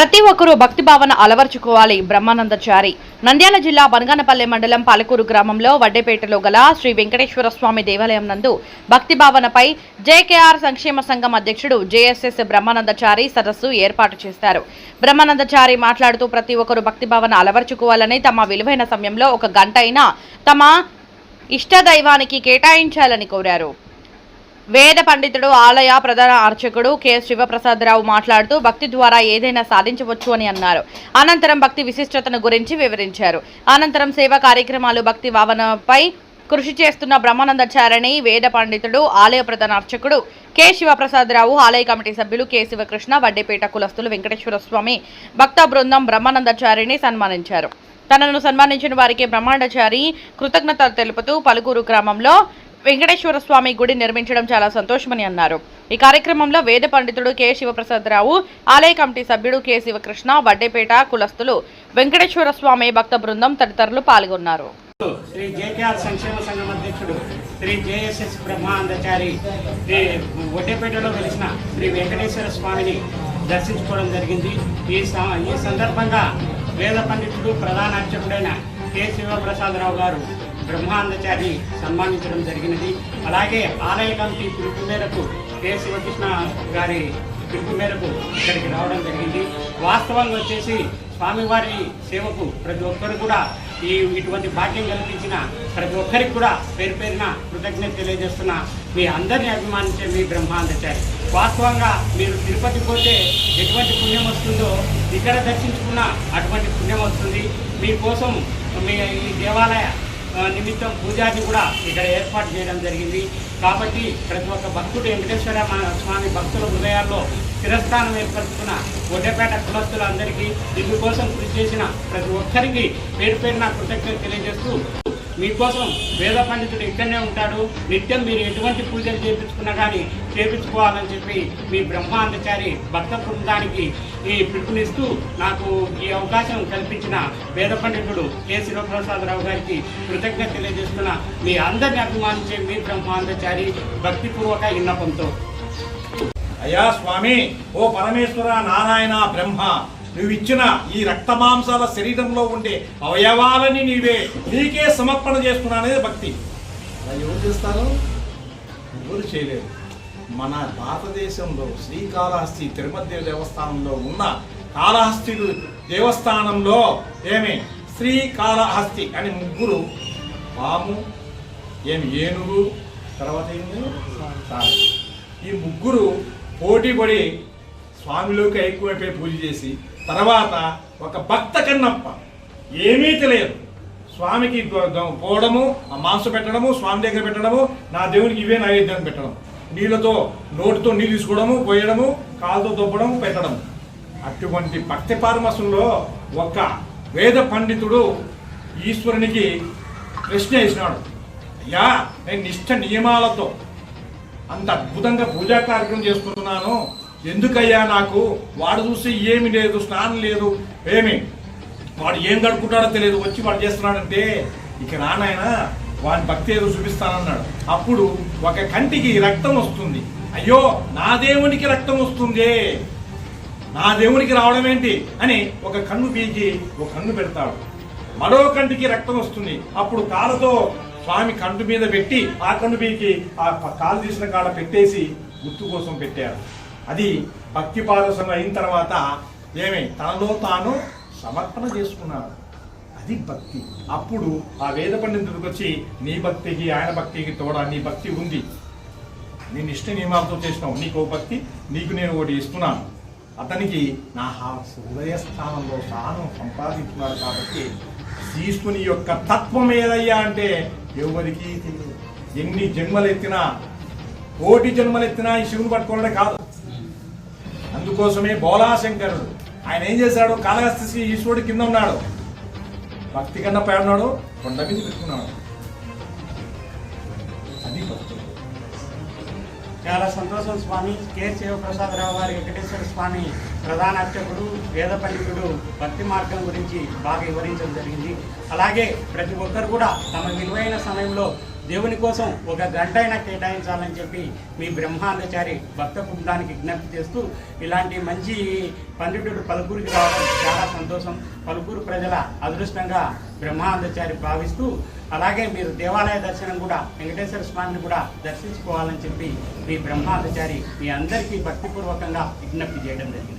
ప్రతి ఒక్కరూ భక్తి భావన అలవర్చుకోవాలి. బ్రహ్మానందచారి. నంద్యాల జిల్లా బనగానపల్లె మండలం పాలకూరు గ్రామంలో వడ్డేపేటలో గల శ్రీ వెంకటేశ్వర స్వామి దేవాలయం నందు భక్తి భావనపై జేకేఆర్ సంక్షేమ సంఘం అధ్యక్షుడు జేఎస్ఎస్ బ్రహ్మానందచారి సదస్సు ఏర్పాటు చేశారు బ్రహ్మానందచారి మాట్లాడుతూ ప్రతి ఒక్కరూ భక్తి భావన అలవర్చుకోవాలని తమ విలువైన సమయంలో ఒక గంట అయినా తమ ఇష్టదైవానికి కేటాయించాలని కోరారు. వేద పండితుడు ఆలయ ప్రధాన అర్చకుడు కె. శివప్రసాదరావు మాట్లాడుతూ భక్తి ద్వారా ఏదైనా సాధించవచ్చు అని అన్నారు. అనంతరం భక్తి విశిష్టతను గురించి వివరించారు. అనంతరం సేవా కార్యక్రమాలు భక్తి భావనపై కృషి చేస్తున్న బ్రహ్మానందచారిణి వేద పండితుడు ఆలయ ప్రధాన అర్చకుడు కె. శివప్రసాదరావు ఆలయ కమిటీ సభ్యులు కె. శివకృష్ణ వడ్డేపేట కులస్తులు వెంకటేశ్వర స్వామి భక్త బృందం బ్రహ్మానందచారిని సన్మానించారు. తనను సన్మానించిన వారికి బ్రహ్మాండచారి కృతజ్ఞతలు తెలుపుతూ పలుకూరు గ్రామంలో వెంకటేశ్వర స్వామి గుడి నిర్మించడం చాలా సంతోషమని అన్నారు. ఈ కార్యక్రమంలో వేద పండితుడు కె. శివప్రసాదరావు ఆలయ కమిటీ సభ్యుడు కె. శివకృష్ణ వడ్డేపేట కులస్తులు వెంకటేశ్వర స్వామి భక్త బృందం తదితరులు పాల్గొన్నారు. శ్రీ జేకేఆర్ సంక్షేమ సంఘం అధ్యక్షుడు శ్రీ జేఎస్ఎస్ బ్రహ్మానందచారి శ్రీ ఒడ్డేపేటలో వెలిసిన శ్రీ వెంకటేశ్వర స్వామిని దర్శించుకోవడం జరిగింది. ఈ ఈ సందర్భంగా వేద పండితుడు ప్రధాన అర్చకుడైన కె. శివప్రసాదరావు గారు బ్రహ్మానందచారిని సన్మానించడం జరిగినది. అలాగే ఆలయ కమిటీ పిలుపు మేరకు కె. శివకృష్ణ గారి పిలుపు మేరకు ఇక్కడికి రావడం జరిగింది. వాస్తవంగా వచ్చేసి స్వామివారి సేవకు ప్రతి ఒక్కరు కూడా ఈ ఇటువంటి భాగ్యం కల్పించిన ప్రతి ఒక్కరికి కూడా పేరు పేరున కృతజ్ఞత తెలియజేస్తున్న మీ అందరినీ అభిమానించే మీ బ్రహ్మాండచారి. వాస్తవంగా మీరు తిరుపతి పోతే ఎటువంటి పుణ్యం వస్తుందో ఇక్కడ దర్శించుకున్న అటువంటి పుణ్యం వస్తుంది. మీకోసం మీ ఈ దేవాలయ నిమిత్తం పూజారిని కూడా ఇక్కడ ఏర్పాటు చేయడం జరిగింది. కాబట్టి ప్రతి ఒక్క భక్తుడు వెంకటేశ్వర మన స్వామి భక్తుల హృదయాల్లో స్థిరస్థానం ఏర్పరుచుకున్న ఒడ్డపేట కులస్తులందరికీ ఇందుకోసం కృషి చేసిన ప్రతి ఒక్కరికి పేరు పేరున కృతజ్ఞత తెలియజేస్తూ మీకోసం వేద పండితుడు ఇక్కడనే ఉంటాడు. నిత్యం మీరు ఎటువంటి పూజలు చేపించుకున్నా కానీ చేపించుకోవాలని చెప్పి మీ బ్రహ్మాండచారి భక్త బృందానికి ఈ పిలుపునిస్తూ నాకు ఈ అవకాశం కల్పించిన వేద పండితుడు కె. శివప్రసాదరావు గారికి కృతజ్ఞత తెలియజేస్తున్న. మీ అందరిని అభిమానించే మీ బ్రహ్మాండచారి భక్తిపూర్వక విన్నపంతో. అయ్యా స్వామి ఓ పరమేశ్వర నారాయణ బ్రహ్మ. నువ్వు ఇచ్చిన ఈ రక్తమాంసాల శరీరంలో ఉండే అవయవాలని నీవే నీకే సమర్పణ చేస్తున్నానేది భక్తి. అలా ఎవరు చేస్తారు? ఎవరు చేయలేరు. మన భారతదేశంలో శ్రీకాళహస్తి తిరుమతి దేవస్థానంలో ఉన్న కాళహస్తి దేవస్థానంలో ఏమి? శ్రీకాళహస్తి అని ముగ్గురు పాము ఏమి? ఏనుగు తర్వాత ఏమి? ఈ ముగ్గురు పోటీ పడి స్వామిలోకి ఎక్కువైపోయి పూజ చేసి తర్వాత ఒక భక్త కన్నప్ప. ఏమీ తెలియదు. స్వామికి పోవడము ఆ మాంసం పెట్టడము స్వామి దగ్గర పెట్టడము నా దేవునికి ఇవే నైవేద్యం పెట్టడం. నీళ్ళతో నోటితో నీళ్ళు తీసుకోవడము పోయడము కాలుతో దొబ్బడము పెట్టడం అటువంటి భక్తి పారమసంలో ఒక వేద పండితుడు ఈశ్వరునికి ప్రశ్న వేసినాడు. అయ్యా నేను నిష్ట నియమాలతో అంత అద్భుతంగా పూజా కార్యక్రమం చేసుకుంటున్నాను ఎందుకయ్యా నాకు? వాడు చూస్తే ఏమి లేదు స్నానం లేదు ఏమి? వాడు ఏం గడుపుకుంటాడో తెలియదు వచ్చి వాడు చేస్తున్నాడంటే ఇక నానాయన వాడి భక్తి ఏదో చూపిస్తానన్నాడు. అప్పుడు ఒక కంటికి రక్తం వస్తుంది. అయ్యో నా దేవునికి రక్తం వస్తుంది. నా దేవునికి రావడం ఏంటి? అని ఒక కన్ను పీకి ఒక కన్ను పెడతాడు. మరో కంటికి రక్తం వస్తుంది. అప్పుడు కాళ్ళతో స్వామి కంటు మీద పెట్టి ఆ కన్ను పీకి ఆ కాలు తీసిన కాడ పెట్టేసి గుర్తు కోసం పెట్టారు. అది భక్తి పారసం అయిన తర్వాత ఏమి? తనలో తాను సమర్పణ చేసుకున్నాడు. అది భక్తి. అప్పుడు ఆ వేద పండితుడికి వచ్చి నీ భక్తికి ఆయన భక్తికి తోడా నీ భక్తి ఉంది. నేను ఇష్ట నియమాలతో చేసినావు. నీకు ఓ భక్తి నీకు నేను ఒకటి ఇస్తున్నాను. అతనికి నా హా- హృదయ స్థానంలో స్థానం సంపాదించున్నాడు కాబట్టి శీష్కుని యొక్క తత్వం ఏదయ్యా అంటే ఎవరికి తెలియదు. ఎన్ని జన్మలెత్తినా కోటి జన్మలెత్తినా ఈ శివుని పట్టుకోవడమే కాదు. అందుకోసమే బోలాశంకరుడు ఆయన ఏం చేశాడు? కాళహస్తికి ఈశ్వరుడు కింద ఉన్నాడు. భక్తి కన్నా పై ఉన్నాడు కొండ మీద పెట్టుకున్నాడు. అది భక్తుడు. చాలా సంతోషం స్వామి. కె. శివప్రసాదరావు గారి వెంకటేశ్వర స్వామి ప్రధాన అర్చకుడు వేద పండితుడు భక్తి మార్గం గురించి బాగా వివరించడం జరిగింది. అలాగే ప్రతి ఒక్కరు కూడా తమ విలువైన సమయంలో దేవుని కోసం ఒక గంట అయినా కేటాయించాలని చెప్పి మీ బ్రహ్మాందచారి భక్త బృందానికి విజ్ఞప్తి చేస్తూ ఇలాంటి మంచి పండితుడు పలుకూరికి రావడం చాలా సంతోషం. పలుకూరు ప్రజల అదృష్టంగా బ్రహ్మాందచారి భావిస్తూ అలాగే మీరు దేవాలయ దర్శనం కూడా వెంకటేశ్వర స్వామిని కూడా దర్శించుకోవాలని చెప్పి మీ బ్రహ్మాందచారి మీ అందరికీ భక్తిపూర్వకంగా విజ్ఞప్తి చేయడం జరిగింది.